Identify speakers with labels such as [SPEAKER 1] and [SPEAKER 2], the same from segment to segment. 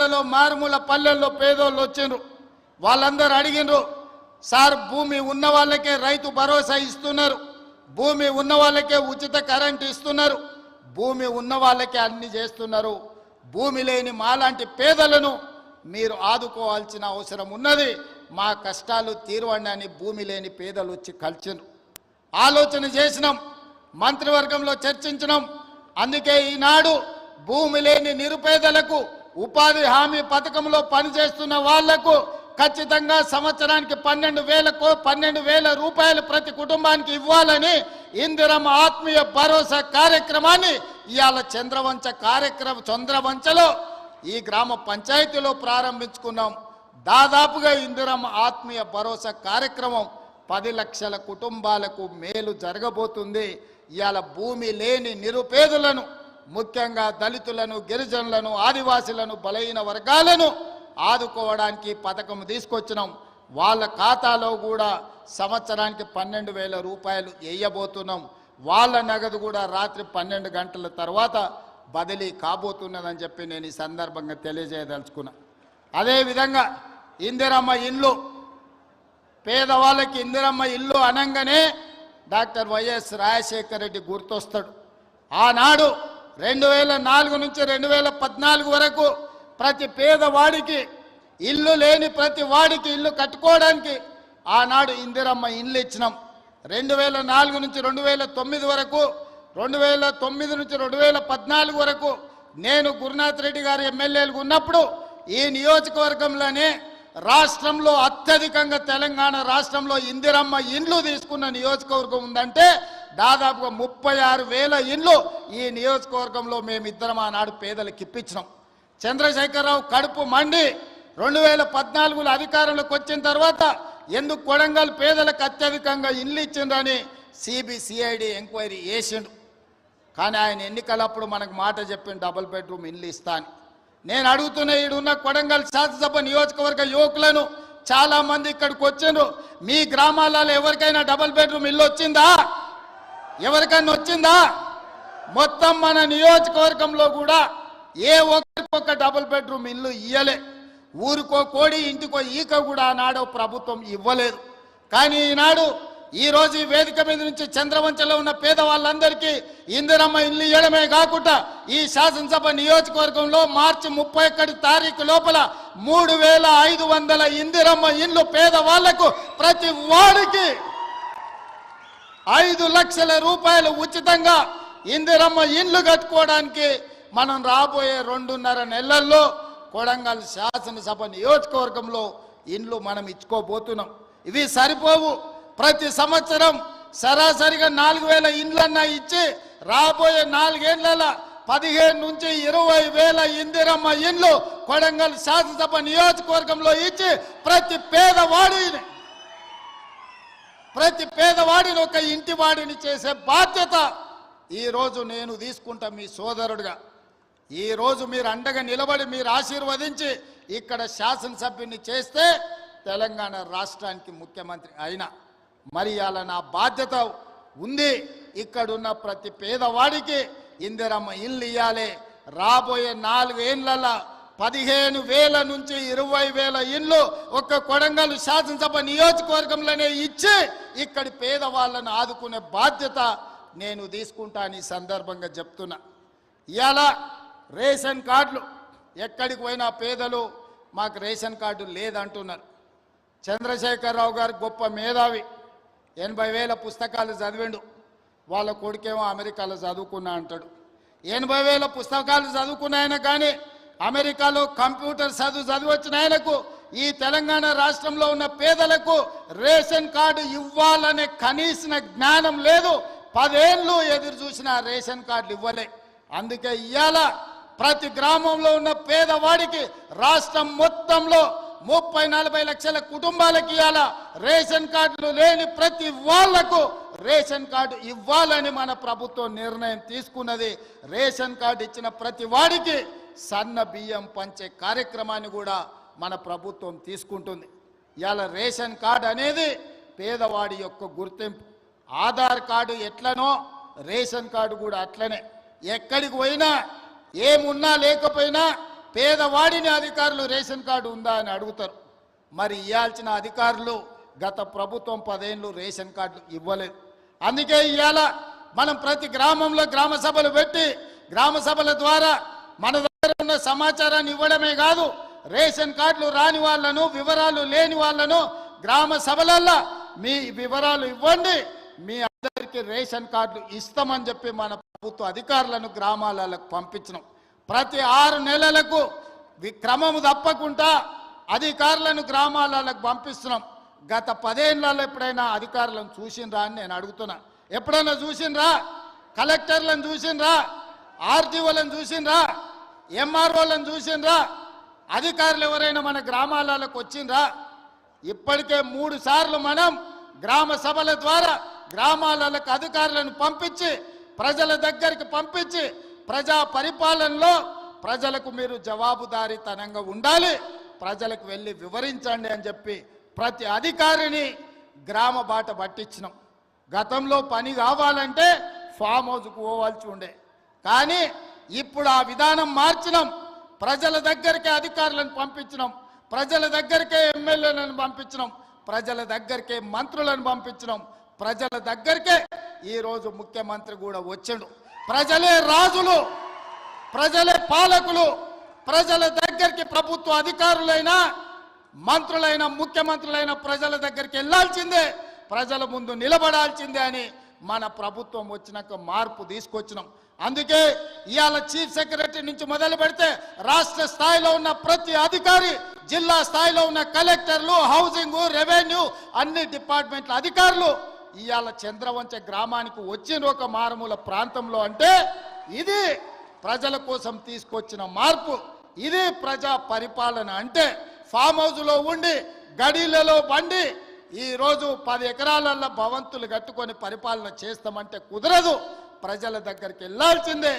[SPEAKER 1] పల్లెల్లో మారుమూల పల్లెల్లో పేదోళ్ళు వచ్చిండ్రు. వాళ్ళందరూ అడిగినరు సార్ భూమి ఉన్న వాళ్ళకే రైతు భరోసా ఇస్తున్నారు. భూమి ఉన్న వాళ్ళకే ఉచిత కరెంట్ ఇస్తున్నారు. భూమి ఉన్న వాళ్ళకే అన్ని చేస్తున్నారు. భూమి లేని మాలాంటి పేదలను మీరు ఆదుకోవాల్సిన అవసరం ఉన్నది. మా కష్టాలు తీరవండి అని భూమి లేని పేదలు వచ్చి కలిసిండ్రు. ఆలోచన చేసినాం మంత్రివర్గంలో చర్చించినాం. అందుకే ఈనాడు భూమి లేని నిరుపేదలకు ఉపాధి హామీ పథకంలో పనిచేస్తున్న వాళ్ళకు ఖచ్చితంగా సంవత్సరానికి పన్నెండు వేలకు పన్నెండు వేల రూపాయలు ప్రతి కుటుంబానికి ఇవ్వాలని ఇందిరమ్మ ఆత్మీయ భరోసా కార్యక్రమాన్ని ఇవాళ చంద్రవంచ కార్యక్రమం చంద్రవంచలో ఈ గ్రామ పంచాయతీలో ప్రారంభించుకున్నాం. దాదాపుగా ఇందిరమ్మ ఆత్మీయ భరోసా కార్యక్రమం పది లక్షల కుటుంబాలకు మేలు జరగబోతుంది. ఇవాళ భూమి లేని నిరుపేదలను ముఖ్యంగా దళితులను గిరిజనులను ఆదివాసులను బలహీన వర్గాలను ఆదుకోవడానికి పథకం తీసుకొచ్చినాం. వాళ్ళ ఖాతాలో కూడా సంవత్సరానికి పన్నెండు వేల రూపాయలు వేయబోతున్నాం. వాళ్ళ నగదు కూడా రాత్రి పన్నెండు గంటల తర్వాత బదిలీ కాబోతున్నదని చెప్పి నేను ఈ సందర్భంగా తెలియజేయదలుచుకున్నా. అదేవిధంగా ఇందిరమ్మ ఇల్లు పేదవాళ్ళకి ఇందిరమ్మ ఇల్లు అనంగానే doctor Y S Rajasekhara Reddy గుర్తొస్తాడు. ఆనాడు రెండు వేల నాలుగు నుంచి రెండు వేల పద్నాలుగు వరకు ప్రతి పేదవాడికి ఇల్లు లేని ప్రతి వాడికి ఇల్లు కట్టుకోవడానికి ఆనాడు ఇందిరమ్మ ఇల్లు ఇచ్చినాం. రెండు వేల నాలుగు నుంచి రెండు వేల తొమ్మిది వరకు రెండు వేల తొమ్మిది నుంచి రెండు వేల పద్నాలుగు వరకు నేను గురునాథ్ రెడ్డి గారి ఎమ్మెల్యేలు ఉన్నప్పుడు ఈ నియోజకవర్గంలోనే రాష్ట్రంలో అత్యధికంగా తెలంగాణ రాష్ట్రంలో ఇందిరమ్మ ఇండ్లు తీసుకున్న నియోజకవర్గం ఉందంటే దాదాపుగా ముప్పై ఆరు వేల ఇండ్లు ఈ నియోజకవర్గంలో మేమిద్దరం ఆనాడు పేదలకు ఇప్పించినాం చంద్రశేఖరరావు కడుపు మండి రెండు వేల పద్నాలుగులో అధికారంలోకి వచ్చిన తర్వాత ఎందుకు కొడంగల్ పేదలకు అత్యధికంగా ఇల్లు ఇచ్చిండ్రని సిబిసిఐడి ఎంక్వైరీ చేసిండు. కానీ ఆయన ఎన్నికలప్పుడు మనకు మాట చెప్పిన డబుల్ బెడ్రూమ్ ఇల్లు ఇస్తా అని. నేను అడుగుతున్న ఈడున్న కొడంగల్ శాసనసభ నియోజకవర్గ యువకులను చాలా మంది ఇక్కడికి వచ్చిండ్రు మీ గ్రామాలలో ఎవరికైనా డబుల్ బెడ్రూమ్ ఇల్లు వచ్చిందా? ఎవరికైనా వచ్చిందా? మొత్తం మన నియోజకవర్గంలో కూడా ఏ ఒక్కరికొక డబుల్ బెడ్రూమ్ ఇల్లు ఇయ్యలే. ఊరికో కోడి ఇంటికో ఈక కూడా ఆనాడు ప్రభుత్వం ఇవ్వలేదు. కానీ ఈనాడు ఈ రోజు ఈ వేదిక మీద నుంచి చంద్రవంచలో ఉన్న పేదవాళ్ళందరికీ ఇందిరమ్మ ఇల్లు ఇవ్వడమే కాకుండా ఈ శాసనసభ నియోజకవర్గంలో మార్చి ముప్పై ఒకటి తారీఖు లోపల మూడు వేల ఐదు వందల ఇందిరమ్మ ఇల్లు పేదవాళ్ళకు ప్రతి వాడికి ఐదు లక్షల రూపాయలు ఉచితంగా ఇందిరమ్మ ఇండ్లు కట్టుకోవడానికి మనం రాబోయే రెండున్నర నెలల్లో కొడంగల్ శాసనసభ నియోజకవర్గంలో ఇండ్లు మనం ఇచ్చుకోబోతున్నాం. ఇవి సరిపోవు. ప్రతి సంవత్సరం సరాసరిగా నాలుగు వేల ఇండ్లన్నా ఇచ్చి రాబోయే నాలుగేళ్ళ పదిహేను నుంచి ఇరవై వేల ఇందిరమ్మ ఇండ్లు కొడంగల్ శాసనసభ నియోజకవర్గంలో ఇచ్చి ప్రతి పేదవాడిని ప్రతి పేదవాడిని ఒక ఇంటి వాడిని చేసే బాధ్యత ఈరోజు నేను తీసుకుంటా మీ సోదరుడుగా. ఈరోజు మీరు అండగా నిలబడి మీరు ఆశీర్వదించి ఇక్కడ శాసనసభ్యుని చేస్తే తెలంగాణ రాష్ట్రానికి ముఖ్యమంత్రి అయినా మరి అలా నా బాధ్యత ఉంది. ఇక్కడున్న ప్రతి పేదవాడికి ఇందిరమ్మ ఇల్లు ఇవ్వాలి రాబోయే నాలుగేళ్ళలో పదిహేను వేల నుంచి ఇరవై వేల ఇండ్లు ఒక్క కొడంగల్ శాసనసభ నియోజకవర్గంలోనే ఇచ్చి ఇక్కడి పేదవాళ్ళను ఆదుకునే బాధ్యత నేను తీసుకుంటాను ఈ సందర్భంగా చెప్తున్నా. ఇవాళ రేషన్ కార్డులు ఎక్కడికి పోయినా పేదలు మాకు రేషన్ కార్డు లేదంటున్నారు. చంద్రశేఖరరావు గారు గొప్ప మేధావి. ఎనభై వేల పుస్తకాలు చదివిండు. వాళ్ళ కొడుకేమో అమెరికాలో చదువుకున్నా అంటాడు. ఎనభై వేల పుస్తకాలు చదువుకున్నాయన కానీ అమెరికాలో కంప్యూటర్ చదువు చదివచ్చిన ఆయనకు ఈ తెలంగాణ రాష్ట్రంలో ఉన్న పేదలకు రేషన్ కార్డు ఇవ్వాలనే కనీసిన జ్ఞానం లేదు. పదేళ్ళు ఎదురు చూసిన రేషన్ కార్డులు ఇవ్వలే. అందుకే ఇవాళ ప్రతి గ్రామంలో ఉన్న పేదవాడికి రాష్ట్రం మొత్తంలో ముప్పై నలభై లక్షల కుటుంబాలకి ఇవ్వాలా రేషన్ కార్డులు లేని ప్రతి వాళ్ళకు రేషన్ కార్డు ఇవ్వాలని మన ప్రభుత్వం నిర్ణయం తీసుకున్నది. రేషన్ కార్డు ఇచ్చిన ప్రతి వాడికి సన్న బియ్యం పంచే కార్యక్రమాన్ని కూడా మన ప్రభుత్వం తీసుకుంటుంది. ఇవాళ రేషన్ కార్డు అనేది పేదవాడి యొక్క గుర్తింపు. ఆధార్ కార్డు ఎట్లనో రేషన్ కార్డు కూడా అట్లనే. ఎక్కడికి పోయినా ఏమున్నా లేకపోయినా పేదవాడిని అధికారులు రేషన్ కార్డు ఉందా అని అడుగుతారు. మరి ఇవ్వాల్సిన అధికారులు గత ప్రభుత్వం పదేళ్ళు రేషన్ కార్డులు ఇవ్వలేదు. అందుకే ఇవాళ మనం ప్రతి గ్రామంలో గ్రామ సభలు పెట్టి గ్రామ సభల ద్వారా మన దగ్గర ఉన్న సమాచారాన్ని ఇవ్వడమే కాదు రేషన్ కార్డులు రాని వాళ్ళను వివరాలు లేని వాళ్ళను గ్రామ సభలల్లో మీ వివరాలు ఇవ్వండి మీ అందరికీ రేషన్ కార్డులు ఇస్తామని చెప్పి మన ప్రభుత్వ అధికారులను గ్రామాలకు పంపించినాం. ప్రతి ఆరు నెలలకు క్రమము తప్పకుండా అధికారులను గ్రామాలకు పంపిస్తున్నాం. గత పదేళ్ళలో ఎప్పుడైనా అధికారులను చూసిండ్రా అని నేను అడుగుతున్నా. ఎప్పుడైనా చూసిండ్రా కలెక్టర్లను చూసిండ్రా ఆర్టీఓలను చూసిండ్రా ఎంఆర్ఓలను చూసిండ్రా అధికారులు ఎవరైనా మన గ్రామాలకు వచ్చిండ్రా ఇప్పటికే మూడు సార్లు మనం గ్రామ సభల ద్వారా గ్రామాలకు అధికారులను పంపించి ప్రజల దగ్గరికి పంపించి ప్రజా పరిపాలనలో ప్రజలకు మీరు జవాబుదారీతనంగా ఉండాలి. ప్రజలకు వెళ్ళి వివరించండి అని చెప్పి ప్రతి అధికారిని గ్రామ బాట పట్టించినాం. గతంలో పని కావాలంటే ఫామ్ హౌస్కు పోవాల్సి ఉండే. కానీ ఇప్పుడు ఆ విధానం మార్చినాం. ప్రజల దగ్గరికే అధికారులను పంపించినాం. ప్రజల దగ్గరికే ఎమ్మెల్యేలను పంపించినాం. ప్రజల దగ్గరికే మంత్రులను పంపించినాం. ప్రజల దగ్గరికే ఈరోజు ముఖ్యమంత్రి కూడా వచ్చిండు. ప్రజలే రాజులు ప్రజలే పాలకులు ప్రజల దగ్గరికి ప్రభుత్వ అధికారులైనా మంత్రులైన ముఖ్యమంత్రులైన ప్రజల దగ్గరికి వెళ్ళాల్సిందే. ప్రజల ముందు నిలబడాల్సిందే అని మన ప్రభుత్వం వచ్చినాక మార్పు తీసుకొచ్చినాం. అందుకే ఇవాళ చీఫ్ సెక్రటరీ నుంచి మొదలు పెడితే రాష్ట్ర స్థాయిలో ఉన్న ప్రతి అధికారి జిల్లా స్థాయిలో ఉన్న కలెక్టర్లు హౌసింగ్ రెవెన్యూ అన్ని డిపార్ట్మెంట్ల అధికారులు ఇవాళ చంద్రవంచ గ్రామానికి వచ్చిన ఒక మారుమూల ప్రాంతంలో అంటే ఇది ప్రజల కోసం తీసుకొచ్చిన మార్పు. ఇది ప్రజా పరిపాలన అంటే ఫామ్ హౌస్లో ఉండి గడీలలో బండి ఈరోజు పది ఎకరాలల్లో భవంతులు కట్టుకొని పరిపాలన చేస్తామంటే కుదరదు. ప్రజల దగ్గరికి వెళ్ళాల్సిందే.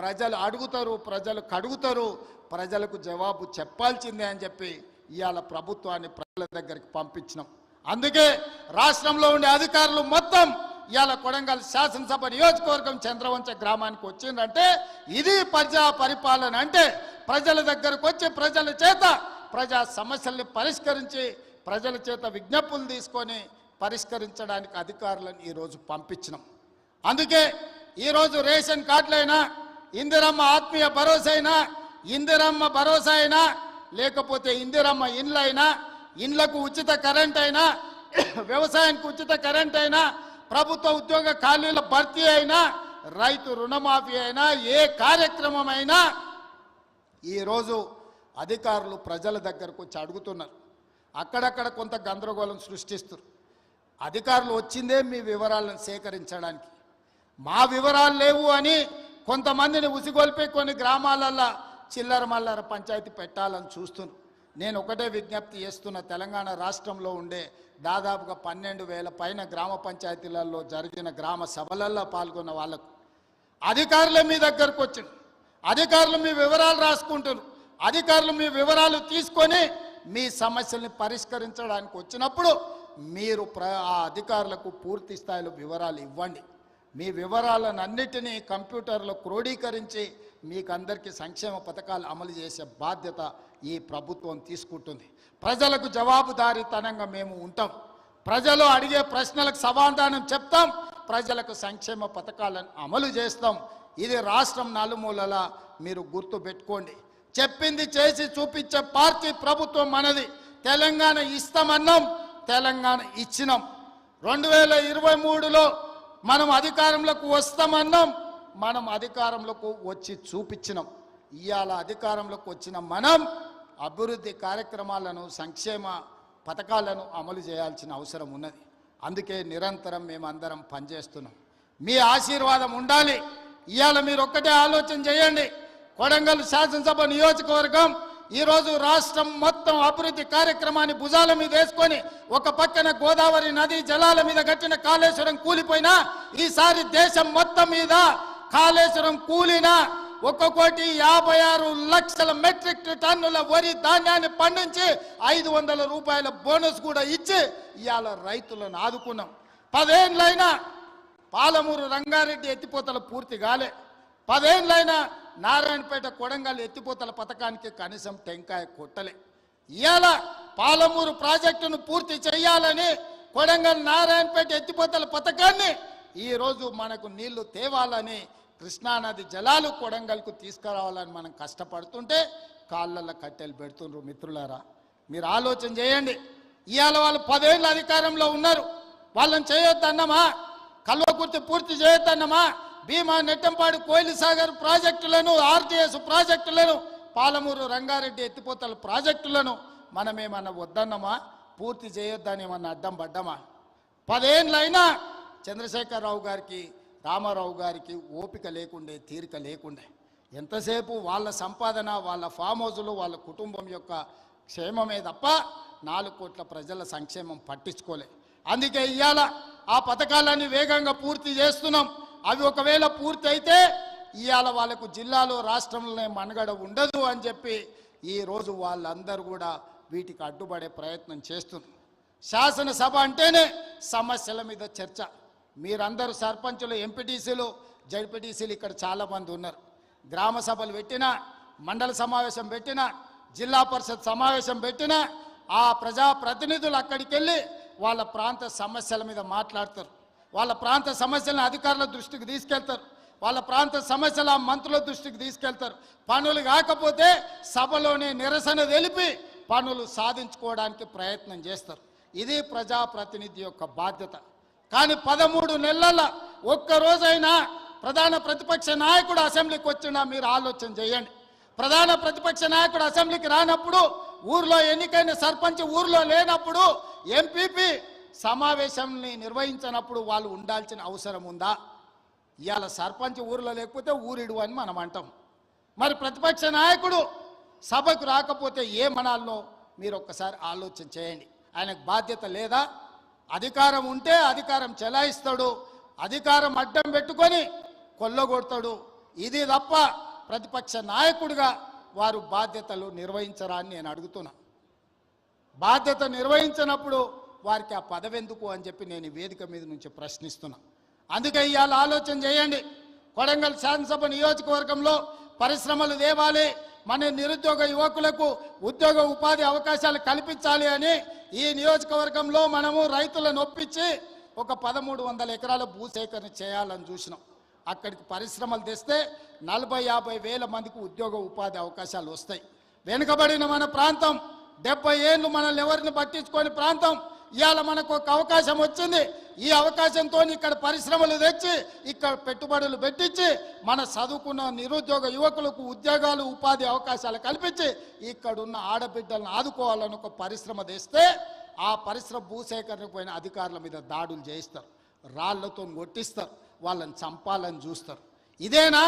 [SPEAKER 1] ప్రజలు అడుగుతారు ప్రజలు కడుగుతారు ప్రజలకు జవాబు చెప్పాల్సిందే అని చెప్పి ఇవాళ ప్రభుత్వాన్ని ప్రజల దగ్గరికి పంపించినాం. అందుకే రాష్ట్రంలో ఉండే అధికారులు మొత్తం ఇవాళ కొడంగల్ శాసనసభ నియోజకవర్గం చంద్రవంచ గ్రామానికి వచ్చిందంటే ఇది ప్రజా పరిపాలన అంటే ప్రజల దగ్గరకు వచ్చి ప్రజల చేత ప్రజా సమస్యల్ని పరిష్కరించి ప్రజల చేత విజ్ఞప్తులు తీసుకొని పరిష్కరించడానికి అధికారులను ఈరోజు పంపించినాం. అందుకే ఈరోజు రేషన్ కార్డులైనా ఇందిరమ్మ ఆత్మీయ భరోసా అయినా ఇందిరమ్మ భరోసా అయినా లేకపోతే ఇందిరమ్మ ఇండ్లైనా ఇండ్లకు ఉచిత కరెంట్ అయినా వ్యవసాయానికి ఉచిత కరెంట్ అయినా ప్రభుత్వ ఉద్యోగ ఖాళీల భర్తీ అయినా రైతు రుణమాఫీ అయినా ఏ కార్యక్రమం అయినా ఈరోజు అధికారులు ప్రజల దగ్గరకు వచ్చి అడుగుతున్నారు. అక్కడక్కడ కొంత గందరగోళం సృష్టిస్తారు అధికారులు వచ్చిందే మీ వివరాలను సేకరించడానికి. మా వివరాలు లేవు అని కొంతమందిని ఉసిగొల్పి కొన్ని గ్రామాలల్లో చిల్లర మల్లర పంచాయతీ పెట్టాలని చూస్తున్నారు. నేను ఒకటే విజ్ఞప్తి చేస్తున్న తెలంగాణ రాష్ట్రంలో ఉండే దాదాపుగా పన్నెండు వేల పైన గ్రామ పంచాయతీలలో జరిగిన గ్రామ సభలలో పాల్గొన్న వాళ్ళకు అధికారులు మీ దగ్గరకు వచ్చిండు. అధికారులు మీ వివరాలు రాసుకుంటారు అధికారులు మీ వివరాలు తీసుకొని మీ సమస్యల్ని పరిష్కరించడానికి వచ్చినప్పుడు మీరు ప్ర ఆ అధికారులకు పూర్తి స్థాయిలో వివరాలు ఇవ్వండి. మీ వివరాలను అన్నిటినీ కంప్యూటర్లో క్రోడీకరించి మీకు అందరికీ సంక్షేమ పథకాలు అమలు చేసే బాధ్యత ఈ ప్రభుత్వం తీసుకుంటుంది. ప్రజలకు జవాబుదారీతనంగా మేము ఉంటాం. ప్రజలు అడిగే ప్రశ్నలకు సమాధానం చెప్తాం. ప్రజలకు సంక్షేమ పథకాలను అమలు చేస్తాం. ఇది రాష్ట్రం నలుమూలల మీరు గుర్తు పెట్టుకోండి. చెప్పింది చేసి చూపించే పార్టీ ప్రభుత్వం మనది. తెలంగాణ ఇస్తామన్నాం తెలంగాణ ఇచ్చినాం. రెండు వేల ఇరవై మూడులో మనం అధికారంలోకి వస్తామన్నాం. మనం అధికారంలోకి వచ్చి చూపించినాం. ఇవాళ అధికారంలోకి వచ్చిన మనం అభివృద్ధి కార్యక్రమాలను సంక్షేమ పథకాలను అమలు చేయాల్సిన అవసరం ఉన్నది. అందుకే నిరంతరం మేమందరం పనిచేస్తున్నాం. మీ ఆశీర్వాదం ఉండాలి. ఇవాళ మీరు ఒక్కటే ఆలోచన చేయండి. కొడంగల్ శాసనసభ నియోజకవర్గం ఈరోజు రాష్ట్రం మొత్తం అభివృద్ధి కార్యక్రమాన్ని భుజాల మీద వేసుకొని ఒక పక్కన గోదావరి నది జలాల మీద కట్టిన కాళేశ్వరం కూలిపోయినా ఈసారి దేశం మొత్తం మీద కాళేశ్వరం కూలినా ఒక కోటి యాభై ఆరు లక్షల మెట్రిక్ టన్నుల వరి ధాన్యాన్ని పండించి ఐదు వందల రూపాయల బోనస్ కూడా ఇచ్చి ఇవాళ రైతులను ఆదుకున్నాం. పదేళ్ళైనా పాలమూరు రంగారెడ్డి ఎత్తిపోతల పూర్తి కాలే. పదేళ్ళైనా నారాయణపేట కొడంగల్ ఎత్తిపోతల పథకానికి కనీసం టెంకాయ కొట్టలే. ఇవాళ పాలమూరు ప్రాజెక్టును పూర్తి చేయాలని కొడంగల్ నారాయణపేట ఎత్తిపోతల పథకాన్ని ఈరోజు మనకు నీళ్ళు తేవాలని కృష్ణానది జలాలు కొడంగల్కు తీసుకురావాలని మనం కష్టపడుతుంటే కాళ్ళల్లో కట్టెలు పెడుతుండ్రు మిత్రులారా. మీరు ఆలోచన చేయండి. ఇవాళ వాళ్ళు పదేళ్ళు అధికారంలో ఉన్నారు. వాళ్ళని చేయొద్దన్నమా? కల్వకుర్తి పూర్తి చేయొద్దన్నమా? భీమా నెట్టంపాడు కోయిలి సాగర్ ప్రాజెక్టులను ఆర్టీఎస్ ప్రాజెక్టులను పాలమూరు రంగారెడ్డి ఎత్తిపోతల ప్రాజెక్టులను మనమేమన్నా వద్దన్నమా? పూర్తి చేయొద్దని ఏమన్నా అడ్డం పడ్డమా? పదేళ్ళైనా చంద్రశేఖరరావు గారికి రామారావు గారికి ఓపిక లేకుండే తీరిక లేకుండే. ఎంతసేపు వాళ్ళ సంపాదన వాళ్ళ ఫామ్ హౌజులు వాళ్ళ కుటుంబం యొక్క క్షేమమే తప్ప నాలుగు కోట్ల ప్రజల సంక్షేమం పట్టించుకోలే. అందుకే ఇవాళ ఆ పథకాలన్నీ వేగంగా పూర్తి చేస్తున్నాం. అవి ఒకవేళ పూర్తి అయితే ఇవాళ వాళ్ళకు జిల్లాలో రాష్ట్రంలోనే మనుగడ ఉండదు అని చెప్పి ఈరోజు వాళ్ళందరూ కూడా వీటికి అడ్డుపడే ప్రయత్నం చేస్తున్నారు. శాసనసభ అంటేనే సమస్యల మీద చర్చ. మీరందరూ సర్పంచులు ఎంపీటీసీలు జడ్పీటీసీలు ఇక్కడ చాలామంది ఉన్నారు. గ్రామ సభలు పెట్టినా మండల సమావేశం పెట్టినా జిల్లా పరిషత్ సమావేశం పెట్టినా ఆ ప్రజా ప్రతినిధులు అక్కడికి వెళ్ళి వాళ్ళ ప్రాంత సమస్యల మీద మాట్లాడతారు. వాళ్ళ ప్రాంత సమస్యలను అధికారుల దృష్టికి తీసుకెళ్తారు. వాళ్ళ ప్రాంత సమస్యల మంత్రుల దృష్టికి తీసుకెళ్తారు. పనులు కాకపోతే సభలోనే నిరసన తెలిపి పనులు సాధించుకోవడానికి ప్రయత్నం చేస్తారు. ఇది ప్రజాప్రతినిధి యొక్క బాధ్యత. కానీ పదమూడు నెలల ఒక్క రోజైనా ప్రధాన ప్రతిపక్ష నాయకుడు అసెంబ్లీకి వచ్చినా మీరు ఆలోచన చేయండి. ప్రధాన ప్రతిపక్ష నాయకుడు అసెంబ్లీకి రానప్పుడు ఊర్లో ఎన్నికైన సర్పంచ్ ఊర్లో లేనప్పుడు ఎంపీపీ సమావేశాన్ని నిర్వహించినప్పుడు వాళ్ళు ఉండాల్సిన అవసరం ఉందా? ఇవాళ సర్పంచ్ ఊర్లో లేకపోతే ఊరిడు అని మనం అంటాం. మరి ప్రతిపక్ష నాయకుడు సభకు రాకపోతే ఏమనాలో మీరు ఒక్కసారి ఆలోచన చేయండి. ఆయనకు బాధ్యత లేదా? అధికారం ఉంటే అధికారం చెలాయిస్తాడు అధికారం అడ్డం పెట్టుకొని కొల్లగొడతాడు. ఇది తప్ప ప్రతిపక్ష నాయకుడిగా వారు బాధ్యతలు నిర్వహించరా అని నేను అడుగుతున్నా. బాధ్యత నిర్వహించినప్పుడు వారికి ఆ పదవి ఎందుకు అని చెప్పి నేను వేదిక మీద నుంచి ప్రశ్నిస్తున్నా. అందుకే ఇవాళ ఆలోచన చేయండి. కొడంగల్ శాసనసభ నియోజకవర్గంలో పరిశ్రమలు తేవాలి మన నిరుద్యోగ యువకులకు ఉద్యోగ ఉపాధి అవకాశాలు కల్పించాలి అని ఈ నియోజకవర్గంలో మనము రైతులను ఒప్పించి ఒక పదమూడు వందల ఎకరాల భూసేకరణ చేయాలని చూసినాం. అక్కడికి పరిశ్రమలు తెస్తే నలభై యాభై వేల మందికి ఉద్యోగ ఉపాధి అవకాశాలు వస్తాయి. వెనుకబడిన మన ప్రాంతం డెబ్బై ఏళ్ళు మనల్ని ఎవరిని పట్టించుకొని ప్రాంతం ఇవాళ మనకు ఒక అవకాశం వచ్చింది. ఈ అవకాశంతో ఇక్కడ పరిశ్రమలు తెచ్చి ఇక్కడ పెట్టుబడులు పెట్టించి మన చదువుకున్న నిరుద్యోగ యువకులకు ఉద్యోగాలు ఉపాధి అవకాశాలు కల్పించి ఇక్కడున్న ఆడబిడ్డలను ఆదుకోవాలని ఒక పరిశ్రమ తెస్తే ఆ పరిశ్రమ భూసేకరణకు పోయిన అధికారుల మీద దాడులు చేయిస్తారు. రాళ్ళతో కొట్టిస్తారు. వాళ్ళని చంపాలని చూస్తారు. ఇదేనా?